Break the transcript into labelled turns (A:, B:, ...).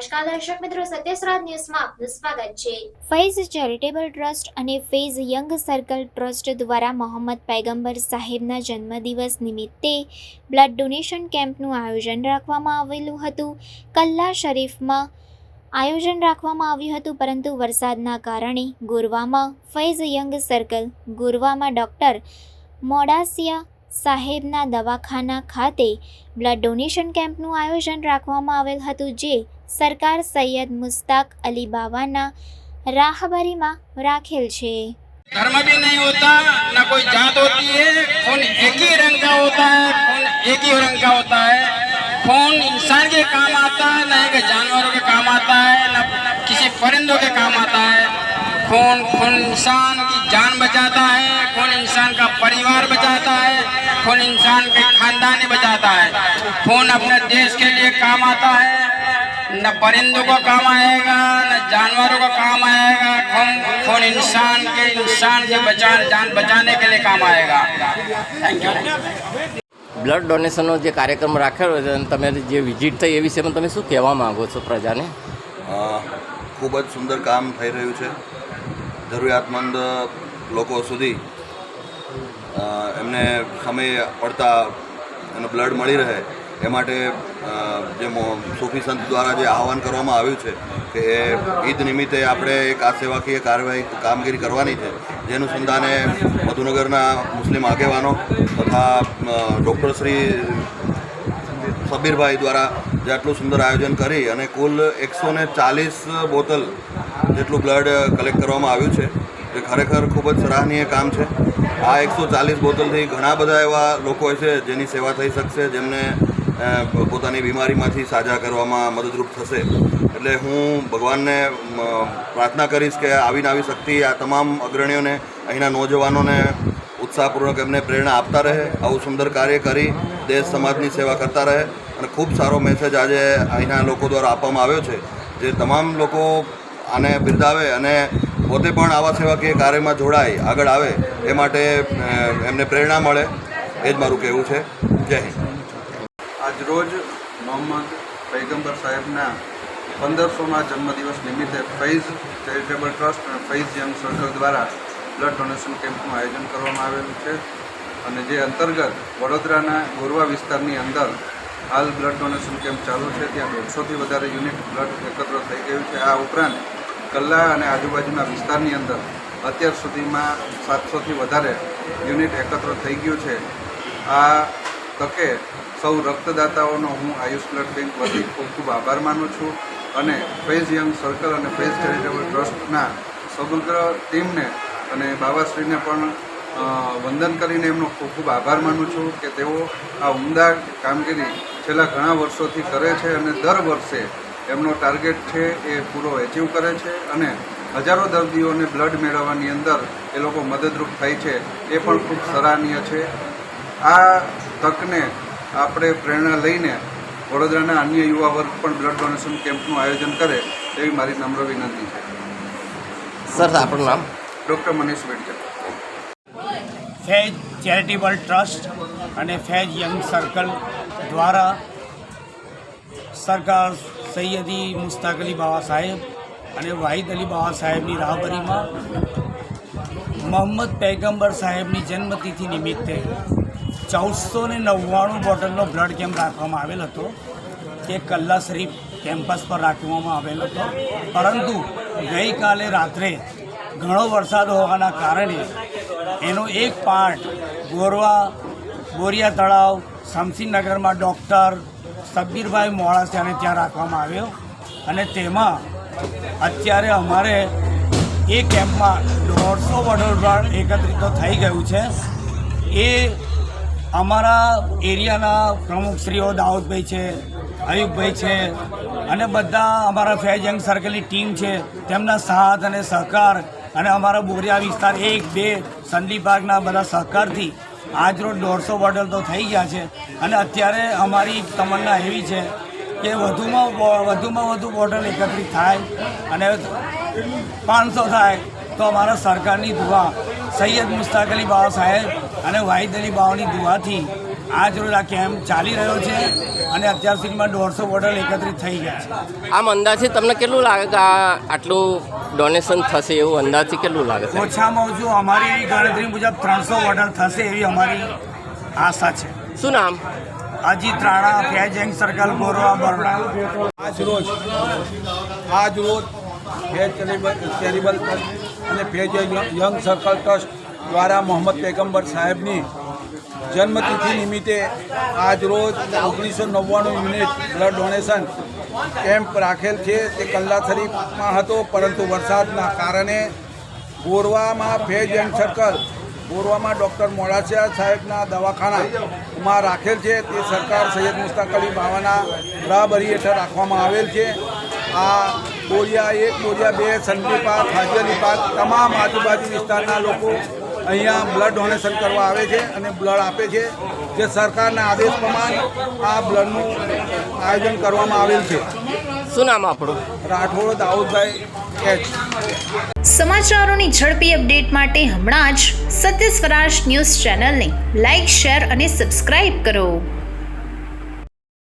A: નમસ્કાર મિત્રો સત્યસરાજ ન્યૂઝમાં આપનું સ્વાગત છે. ફૈઝ ચેરિટેબલ ટ્રસ્ટ અને ફૈઝ યંગ સર્કલ ટ્રસ્ટ દ્વારા મોહમ્મદ પૈગંબર સાહેબના જન્મદિવસ નિમિત્તે બ્લડ ડોનેશન કેમ્પનું આયોજન રાખવામાં આવેલું હતું. કલ્લા શરીફમાં આયોજન રાખવામાં આવ્યું હતું, પરંતુ વરસાદના કારણે ગોરવામાં ફૈઝ યંગ સર્કલ ગોરવામાં ડૉક્ટર મોડાસિયા સાહેબના દવાખાના ખાતે બ્લડ ડોનેશન કેમ્પનું આયોજન રાખવામાં આવેલ હતું જે સરકાર સૈયદ મુસ્તાક અલી બાવાના રાહબરીમાં રાખેલ છે
B: धर्म भी नहीं होता ना कोई जात होती है खून एक ही रंग का होता है खून एक ही रंग का होता है खून इंसान के काम आता है न एक जानवरों के काम आता है न किसी परिंदों के काम आता है खून खून इंसान की जान बचाता है खून इंसान खून इंसान के खानदान बचाता है खून अपने देश के लिए काम आता है न परिंदों को काम आएगा न जानवरों को काम आएगा खून खून इंसान के इंसान के बचा जान बचाने के लिए काम आएगा थैंक यू
C: બ્લડ ડોનેશનનો જે કાર્યક્રમ રાખેલો છે અને તમે જે વિઝિટ થઈ એ વિષયમાં તમે શું કહેવા માગો છો પ્રજાને
D: અ, ખૂબ જ સુંદર કામ થઈ રહ્યું છે જરૂરિયાતમંદ લોકો સુધી અ, એમને સમય પડતા એનો બ્લડ મળી રહે એ માટે જે સૂફી સંત દ્વારા જે આહવાન કરવામાં આવ્યું છે કે એ ઈદ નિમિત્તે આપણે એક આ સેવાકીય કાર્યવાહી કામગીરી કરવાની છે જેનું સંધાને મધુનગરના મુસ્લિમ આગેવાનો તથા ડૉક્ટર શ્રી સબીરભાઈ દ્વારા જે આટલું સુંદર આયોજન કરી અને કુલ એકસો ચાલીસ બોટલ જેટલું બ્લડ કલેક્ટ કરવામાં આવ્યું છે. જે ખરેખર ખૂબ જ સરાહનીય કામ છે. આ એકસો ચાલીસ બોટલથી ઘણા બધા એવા લોકો છે જેની સેવા થઈ શકશે, જેમને પોતાની બીમારીમાંથી સાજા કરવામાં મદદરૂપ થશે. એટલે હું ભગવાનને પ્રાર્થના કરીશ કે આવીને આવી શક્તિ આ તમામ અગ્રણીઓને, અહીંના નોજવાનોને ઉત્સાહપૂર્વક એમને પ્રેરણા આપતા રહે, આવું સુંદર કાર્ય કરી દેશ સમાજની સેવા કરતા રહે. અને ખૂબ સારો મેસેજ આજે અહીંના લોકો દ્વારા આપવામાં આવ્યો છે. જે તમામ લોકો આને બિરદાવે અને પોતે પણ આવા સેવાકીય કાર્યમાં જોડાય આગળ આવે, એ માટે એમને પ્રેરણા મળે, એ જ મારું કહેવું છે. જય હિન્દ.
E: આજરોજ મોહમ્મદ પૈગંબર સાહેબના પંદરસોના જન્મદિવસ નિમિત્તે ફૈઝ ચેરિટેબલ ટ્રસ્ટ અને ફૈઝ યંગ સર્કલ દ્વારા બ્લડ ડોનેશન કેમ્પનું આયોજન કરવામાં આવેલું છે અને જે અંતર્ગત વડોદરાના ગોરવા વિસ્તારની અંદર હાલ બ્લડ ડોનેશન કેમ્પ ચાલુ છે. ત્યાં દોઢસોથી વધારે યુનિટ બ્લડ એકત્ર થઈ ગયું છે. આ ઉપરાંત કલ્લા અને આજુબાજુના વિસ્તારની અંદર અત્યાર સુધીમાં સાતસોથી વધારે યુનિટ એકત્ર થઈ ગયું છે. આ તકે સૌ રક્તદાતાઓનો હું આયુષ બ્લડ બેંક વતી ખૂબ ખૂબ આભાર માનું છું અને ફેઝ યંગ સર્કલ અને ફેઝ ચેરિટેબલ ટ્રસ્ટના સમગ્ર ટીમને અને બાબાશ્રીને પણ વંદન કરીને એમનો ખૂબ ખૂબ આભાર માનું છું કે તેઓ આ ઉમદા કામગીરી છેલ્લા ઘણા વર્ષોથી કરે છે અને દર વર્ષે એમનો ટાર્ગેટ છે એ પૂરો એચીવ કરે છે અને હજારો દર્દીઓને બ્લડ મેળવવાની અંદર એ લોકો મદદરૂપ થાય છે એ પણ ખૂબ સરાહનીય છે. આ તકને આપણે પ્રેરણા લઈને વડોદરાના અન્ય યુવા વર્ગ પણ બ્લડ ડોનેશન કેમ્પનું આયોજન કરે એવી મારી નમ્ર વિનંતી છે.
C: સર આપણું નામ?
E: Doctor Manish Wedkar.
F: Faiz charitable trust અને ફેજ યંગ સર્કલ દ્વારા સરકાર સૈયદી મુસ્તાક અલી બાવા સાહેબ અને વાહિદ અલી બાવા સાહેબની રાહબરીમાં મોહમ્મદ પૈગંબર સાહેબની જન્મતિથિ નિમિત્તે ચૌદસો ને નવ્વાણું બોટલનો બ્લડ કેમ્પ રાખવામાં આવેલ હતો. તે કલ્લા શરીફ કેમ્પસ પર રાખવામાં આવેલ હતો. પરંતુ ગઈકાલે રાત્રે ઘણો વરસાદ હોવાના કારણે એનો એક પાર્ટ ગોરવા બોરિયા તળાવ, શમશીનગરમાં ડૉક્ટર સબ્બીરભાઈ મોડાસિયાને ત્યાં રાખવામાં આવ્યો. અને તેમાં અત્યારે અમારે એ કેમ્પમાં દોઢસો વડોદરાળ એકત્રિત થઈ ગયું છે. એ અમારા એરિયાના પ્રમુખશ્રીઓ દાઉદભાઈ છે અયુબભાઈ છે, અને બધા અમારા ફેજ યંગ સર્કલની ટીમ છે. તેમના સાથ અને સહકાર અને અમારા બોરિયા વિસ્તાર એક, બે, સંદીપ બાગના બધા સહકારથી આજરોજ દોઢસો બોટલ તો થઈ ગયા છે. અને અત્યારે અમારી તમન્ના એવી છે કે વધુમાં વધુમાં વધુ બોટલ એકત્રિત થાય અને પાંચસો થાય તો અમારા સરકારની દુઆ. સૈયદ મુસ્તાક અલી બાવા સાહેબ અને વાહિદ અલી બાવાની દુઆથી આજ રોજ આ કેમ્પ ચાલી રહ્યો છે અને અત્યાર સુધીમાં દોઢસો બોટલ એકત્રિત થઈ ગયા છે.
C: આમ અંદાજે તમને કેટલું લાગે કે આ આટલું ડોનેશન થશે એવું અંદાજે કેટલું લાગે? છે
F: ઓછામાં ઓછું અમારી એવી ગણતરી મુજબ ત્રણસો બોટલ થશે એવી અમારી આશા છે.
C: શું નામ?
F: Ajit Rana Faiz young circle Gorwa Baroda.
G: આજ રોજ આજ રોજ ફેજ ચેરિબલ ટ્રસ્ટ અને ફેજ યંગ સર્કલ ટ્રસ્ટ દ્વારા મોહમ્મદ પેગમ્બર સાહેબની જન્મતિથિ નિમિત્તે આજરોજ ઓગણીસો નવ્વાણું યુનિટ બ્લડ ડોનેશન કેમ્પ રાખેલ છે. તે કલ્લાથરીમાં હતો, પરંતુ વરસાદના કારણે ગોરવામાં ફેજ એન્ડ સર્કલ ગોરવામાં ડૉક્ટર મોડાસિયા સાહેબના દવાખાનામાં રાખેલ છે. તે સરકાર સૈયદ મુસ્તાક અલી બાવાના બરાબરી હેઠળ રાખવામાં આવેલ છે. આ બોરિયા એક બોરિયા બે સંડી પાક હાજરી પાક તમામ આજુબાજુ વિસ્તારના લોકો અહીંયા બ્લડ ડોનેશન કરવા આવે છે અને બ્લડ આપે છે. જે સરકારના આદેશ પ્રમાણે આ બ્લડનું આયોજન કરવામાં આવેલ છે.
C: શું નામ આપણું?
G: રાઠોડ દાઉદભાઈ એચ.
H: સમાચારોની ઝડપી અપડેટ માટે હમણાં જ સત્ય સ્વરાજ ન્યૂઝ ચેનલને લાઇક શેર અને સબસ્ક્રાઇબ કરો.